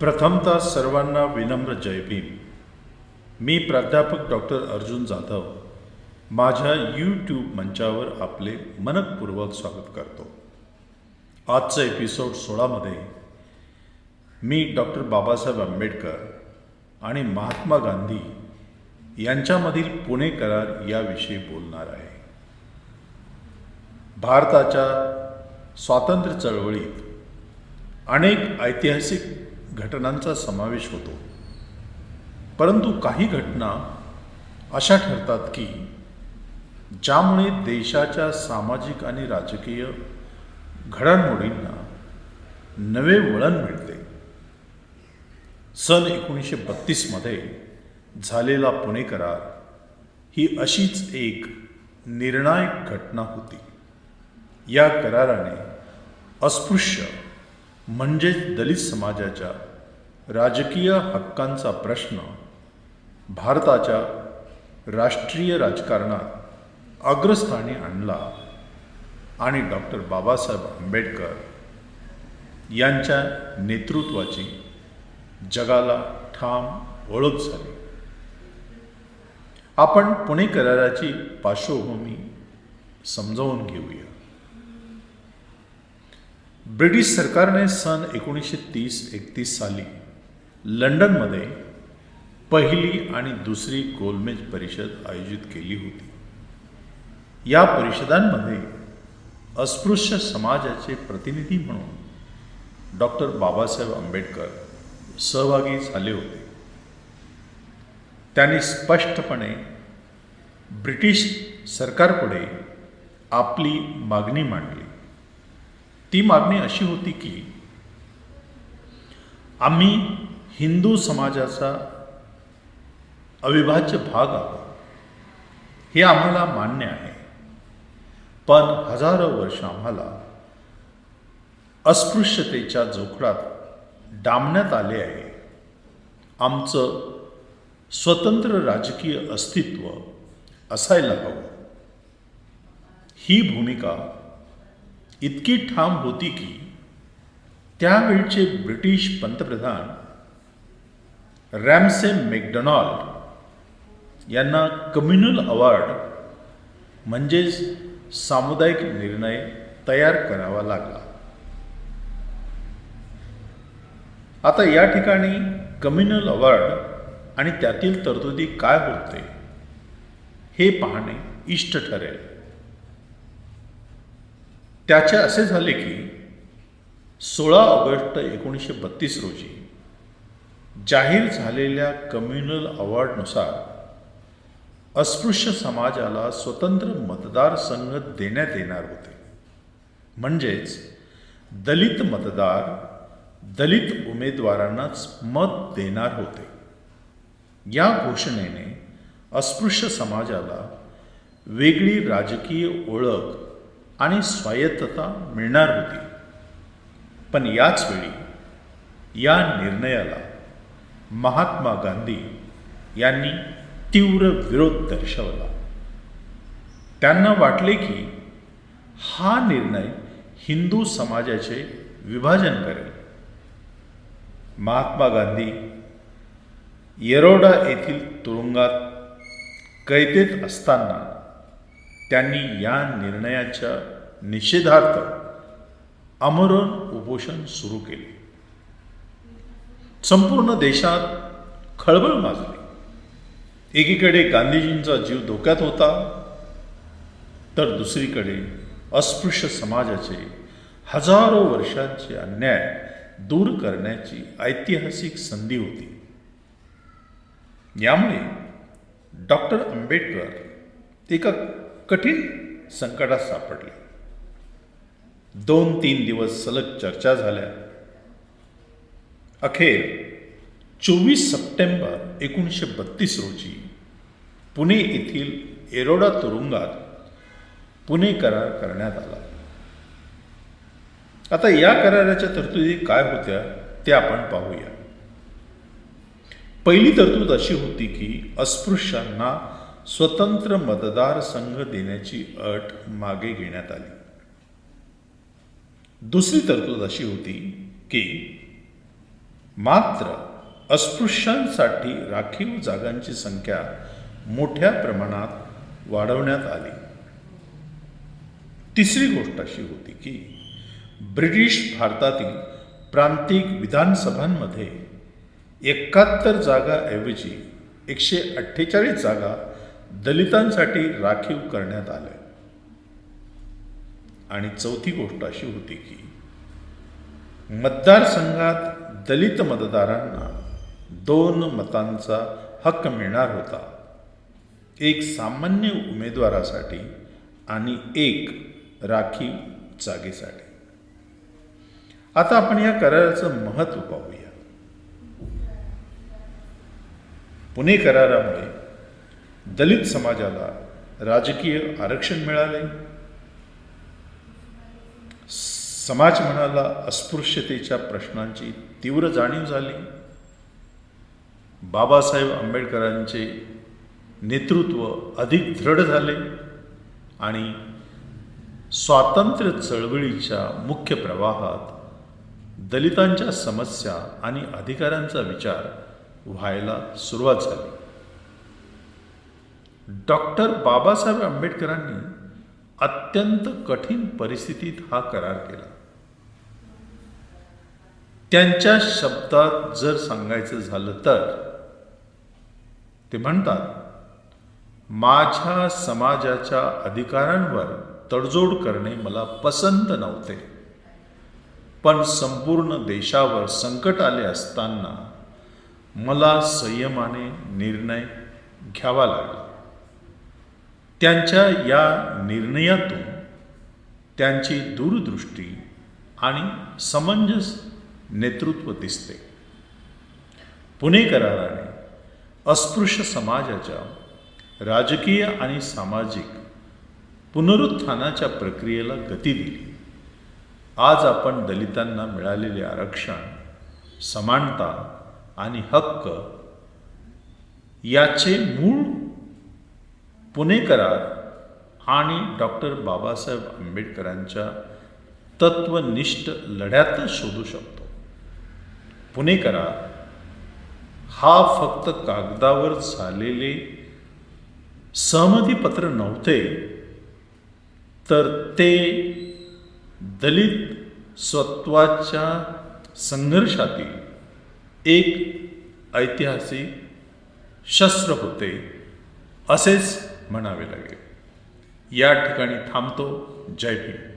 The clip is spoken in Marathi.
प्रथमतः सर्वांना विनम्र जय भीम. मी प्राध्यापक डॉक्टर अर्जुन जाधव माझ्या यूट्यूब मंचावर आपले मनपूर्वक स्वागत करतो. आजचं एपिसोड सोळामध्ये मी डॉक्टर बाबासाहेब आंबेडकर आणि महात्मा गांधी यांच्यामधील पुणे करार याविषयी बोलणार आहे. भारताच्या स्वातंत्र्य चळवळीत अनेक ऐतिहासिक घटनांचा समावेश होतो. परंतु काही घटना अशा ठरतात की ज्यामुळे देशाच्या सामाजिक आणि राजकीय घडामोडींना नवे वळण मिळते. सन एकोणीसशे बत्तीसमध्ये झालेला पुणे करार ही अशीच एक निर्णायक घटना होती. या कराराने अस्पृश्य म्हणजेच दलित समाजाच्या राजकीय हक्कांचा प्रश्न भारताच्या राष्ट्रीय राजकारणात अग्रस्थानी आणला आणि डॉक्टर बाबासाहेब आंबेडकर यांच्या नेतृत्वाची जगाला ठाम ओळख झाली. आपण पुणे कराराची पार्श्वभूमी समजावून घेऊया. ब्रिटिश सरकारने सन एकोणीसशे तीस एकतीस साली लंडनमध्ये पहिली आणि दुसरी गोलमेज परिषद आयोजित केली होती. या परिषदांमध्ये अस्पृश्य समाजाचे प्रतिनिधी म्हणून डॉक्टर बाबासाहेब आंबेडकर सहभागी झाले होते. त्यांनी स्पष्टपणे ब्रिटिश सरकारपुढे आपली मागणी मांडली. ती मागणी अशी होती की आम्ही हिंदू समाजाचा अविभाज्य भाग आहोत. हे आम्हाला मान्य आहे. पण हजारो वर्ष आम्हाला अस्पृश्यतेच्या जोखडात डांबण्यात आले आहे. आमचं स्वतंत्र राजकीय अस्तित्व असायला हवं. ही भूमिका इतकी ठाम होती की त्यावेळचे ब्रिटिश पंतप्रधान रॅमसे मॅकडॉनल्ड यांना कम्युनल अवॉर्ड म्हणजेच सामुदायिक निर्णय तयार करावा लागला. आता या ठिकाणी कम्युनल अवॉर्ड आणि त्यातील तरतुदी काय होते हे पाहणे इष्ट ठरेल. त्याचे असे झाले की सोळा ऑगस्ट एकोणीसशे बत्तीस रोजी जाहीर झालेल्या कम्युनल अवॉर्डनुसार अस्पृश्य समाजाला स्वतंत्र मतदारसंघ देण्यात येणार होते. म्हणजेच दलित मतदार दलित उमेदवारांनाच मत देणार होते. या घोषणेने अस्पृश्य समाजाला वेगळी राजकीय ओळख आणि स्वायत्तता मिळणार होती. पण याच वेळी या निर्णयाला महात्मा गांधी यांनी तीव्र विरोध दर्शवला. त्यांना वाटले की हा निर्णय हिंदू समाजाचे विभाजन करेल. महात्मा गांधी येरोडा येथील तुरुंगात कैदेत असताना त्यांनी या निर्णयाच्या निषेधार्थ आमरण उपोषण सुरू केले. संपूर्ण देशात खळबळ माजली. एकीकडे गांधीजींचा जीव धोक्यात होता तर दुसरीकडे अस्पृश्य समाजाचे हजारो वर्षांचे अन्याय दूर करण्याची ऐतिहासिक संधी होती. यामुळे डॉक्टर आंबेडकर एका कठीण संकटात सापडले. दोन तीन दिवस सलग चर्चा झाल्या. अखेर चोवीस सप्टेंबर एकोणीसशे बत्तीस रोजी पुणे येथील एरोडा तुरुंगात पुणे करार करण्यात आला. आता या कराराच्या तरतुदी काय होत्या ते आपण पाहूया. पहिली तरतूद अशी होती की अस्पृश्यांना स्वतंत्र मतदारसंघ देण्याची अट मागे घेण्यात आली. दुसरी तरतूद अशी होती की मात्र अस्पृश्यांसाठी राखीव जागांची संख्या मोठ्या प्रमाणात वाढवण्यात आली. तिसरी गोष्ट अशी होती की ब्रिटिश भारतातील प्रांतिक विधानसभांमध्ये एकाहत्तर जागाऐवजी एकशे अठ्ठेचाळीस जागा दलितांसाठी राखीव करण्यात आल्या. आणि चौथी गोष्ट अशी होती की मतदारसंघात दलित मतदारांना दोन मतांचा हक्क मिळणार होता. एक सामान्य उमेदवारासाठी आणि एक राखीव जागेसाठी. आता आपण या कराराचं महत्त्व पाहूया. पुणे करारामुळे दलित समाजाला राजकीय आरक्षण मिळाले. समाज म्हणाला अस्पृश्यतेच्या प्रश्नांची तीव्र जाणीव झाली. बाबासाहेब आंबेडकरांचे नेतृत्व अधिक दृढ झाले आणि स्वातंत्र्य चळवळीच्या मुख्य प्रवाहात दलितांच्या समस्या आणि अधिकारांचा विचार व्हायला सुरुवात झाली. डॉक्टर बाबासाहेब आंबेडकरांनी अत्यंत कठीण परिस्थितीत हा करार केला. त्यांच्या शब्दात जर सांगायचं झालं तर ते म्हणतात माझ्या समाजाच्या अधिकारांवर तडजोड करणे मला पसंत नव्हते. पण संपूर्ण देशावर संकट आले असताना मला संयमाने निर्णय घ्यावा लागला. त्यांच्या या निर्णयातून त्यांची दूरदृष्टी आणि समंजस नेतृत्व दिसते. पुणे कराराने अस्पृश्य समाजाच्या राजकीय आणि सामाजिक पुनरुत्थानाच्या प्रक्रियेला गती दिली. आज आपण दलितांना मिळालेले आरक्षण समानता आणि हक्क याचे मूळ पुणे करार आणि डॉक्टर बाबासाहेब आंबेडकरांच्या तत्वनिष्ठ लढ्यातच शोधू शकतो. पुणे करार हा फक्त कागदावर झालेले सहमतीपत्र नव्हते तर ते दलित स्वत्वाच्या संघर्षातील एक ऐतिहासिक शस्त्र होते असेच म्हणावे लागेल. या ठिकाणी थांबतो. जय भीम.